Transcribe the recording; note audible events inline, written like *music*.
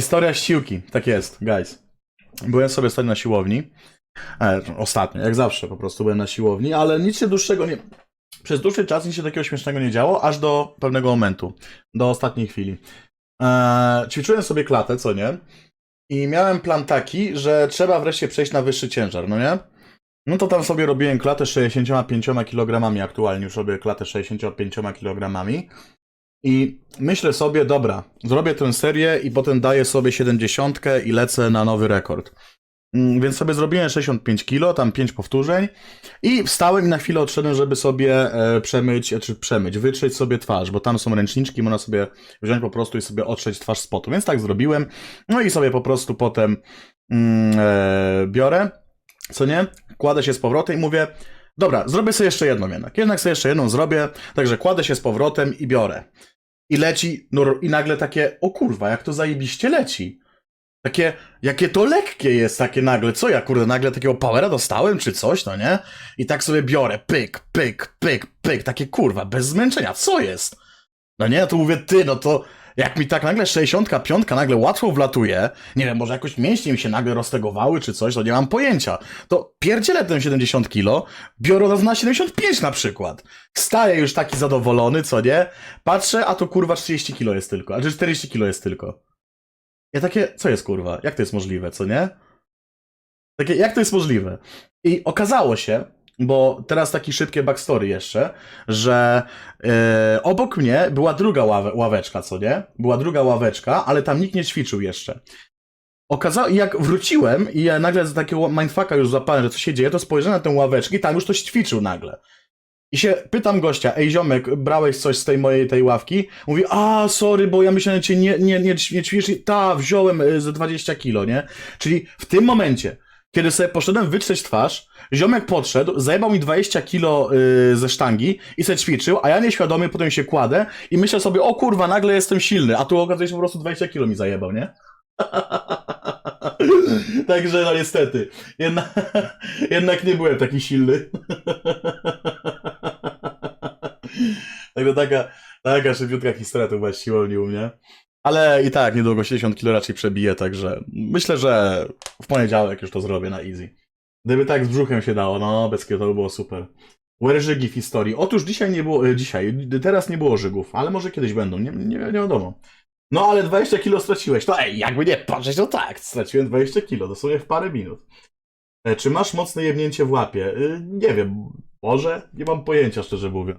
Historia siłki, tak jest, guys. Byłem sobie ostatnio na siłowni. E, ostatnio, jak zawsze, po prostu byłem na siłowni, ale nic się dłuższego nie. Przez dłuższy czas nic się takiego śmiesznego nie działo, aż do pewnego momentu, do ostatniej chwili. E, ćwiczyłem sobie klatę, co nie? I miałem plan taki, że trzeba wreszcie przejść na wyższy ciężar, no nie? No to tam sobie robiłem klatę 65 kg, aktualnie już robię klatę 65 kg. I myślę sobie, dobra, zrobię tę serię i potem daję sobie 70 i lecę na nowy rekord. Mm, Więc sobie zrobiłem 65 kg, tam 5 powtórzeń i wstałem i na chwilę odszedłem, żeby sobie e, przemyć, czy przemyć, wytrzeć sobie twarz, bo tam są ręczniczki, można sobie wziąć po prostu i sobie otrzeć twarz z potu. Więc tak zrobiłem. No i sobie po prostu potem mm, e, biorę, co nie? Kładę się z powrotem i mówię, dobra, zrobię sobie jeszcze jedną jednak. Jednak sobie jeszcze jedną zrobię, także kładę się z powrotem i biorę. I leci, no i nagle takie, o kurwa, jak to zajebiście leci. Takie, jakie to lekkie jest takie nagle, co ja kurde, nagle takiego powera dostałem, czy coś, no nie? I tak sobie biorę, pyk, pyk, pyk, pyk, takie kurwa, bez zmęczenia, co jest? No nie, to mówię, ty, no to jak mi tak nagle 65 nagle łatwo wlatuje, nie wiem, może jakoś mięśnie mi się nagle roztegowały, czy coś, to nie mam pojęcia, to pierdzielę ten 70 kilo, biorę raz na 75 na przykład. Staję już taki zadowolony, co nie? Patrzę, a to kurwa 30 kilo jest tylko, a czy 40 kilo jest tylko. Ja takie, co jest kurwa? Jak to jest możliwe, co nie? Takie, jak to jest możliwe? I okazało się, bo teraz taki szybkie backstory jeszcze, że e, obok mnie była druga ławe, ławeczka, co nie? Była druga ławeczka, ale tam nikt nie ćwiczył jeszcze. Okazało, jak wróciłem i ja nagle z takiego mindfucka już zapałem, że co się dzieje, to spojrzałem na tę ławeczkę i tam już ktoś ćwiczył nagle. I się pytam gościa, ej ziomek, brałeś coś z tej mojej tej ławki? Mówi, a sorry, bo ja myślałem, że cię nie, nie, nie, nie ćwiczysz. Ta, wziąłem y, ze 20 kilo, nie? Czyli w tym momencie, kiedy sobie poszedłem wytrzeć twarz, ziomek podszedł, zajebał mi 20 kilo y, ze sztangi i se ćwiczył, a ja nieświadomie potem się kładę i myślę sobie, o kurwa, nagle jestem silny, a tu okazuje się po prostu 20 kilo mi zajebał, nie? *laughs* Także no niestety, jednak, *laughs* jednak nie byłem taki silny. *laughs* Także taka, taka szybciutka historia to była siłowni u mnie. Ale i tak niedługo 70 kilo raczej przebiję, także myślę, że w poniedziałek już to zrobię na easy. Gdyby tak z brzuchem się dało, no bez to by było super. Where żygi w historii? Otóż dzisiaj nie było, e, dzisiaj, teraz nie było żygów, ale może kiedyś będą, nie, nie, nie wiadomo. No ale 20 kilo straciłeś, to ej, jakby nie patrzeć, to tak, straciłem 20 kilo, dosłownie w parę minut. E, Czy masz mocne jebnięcie w łapie? Y, Nie wiem, może? Nie mam pojęcia, szczerze mówiąc.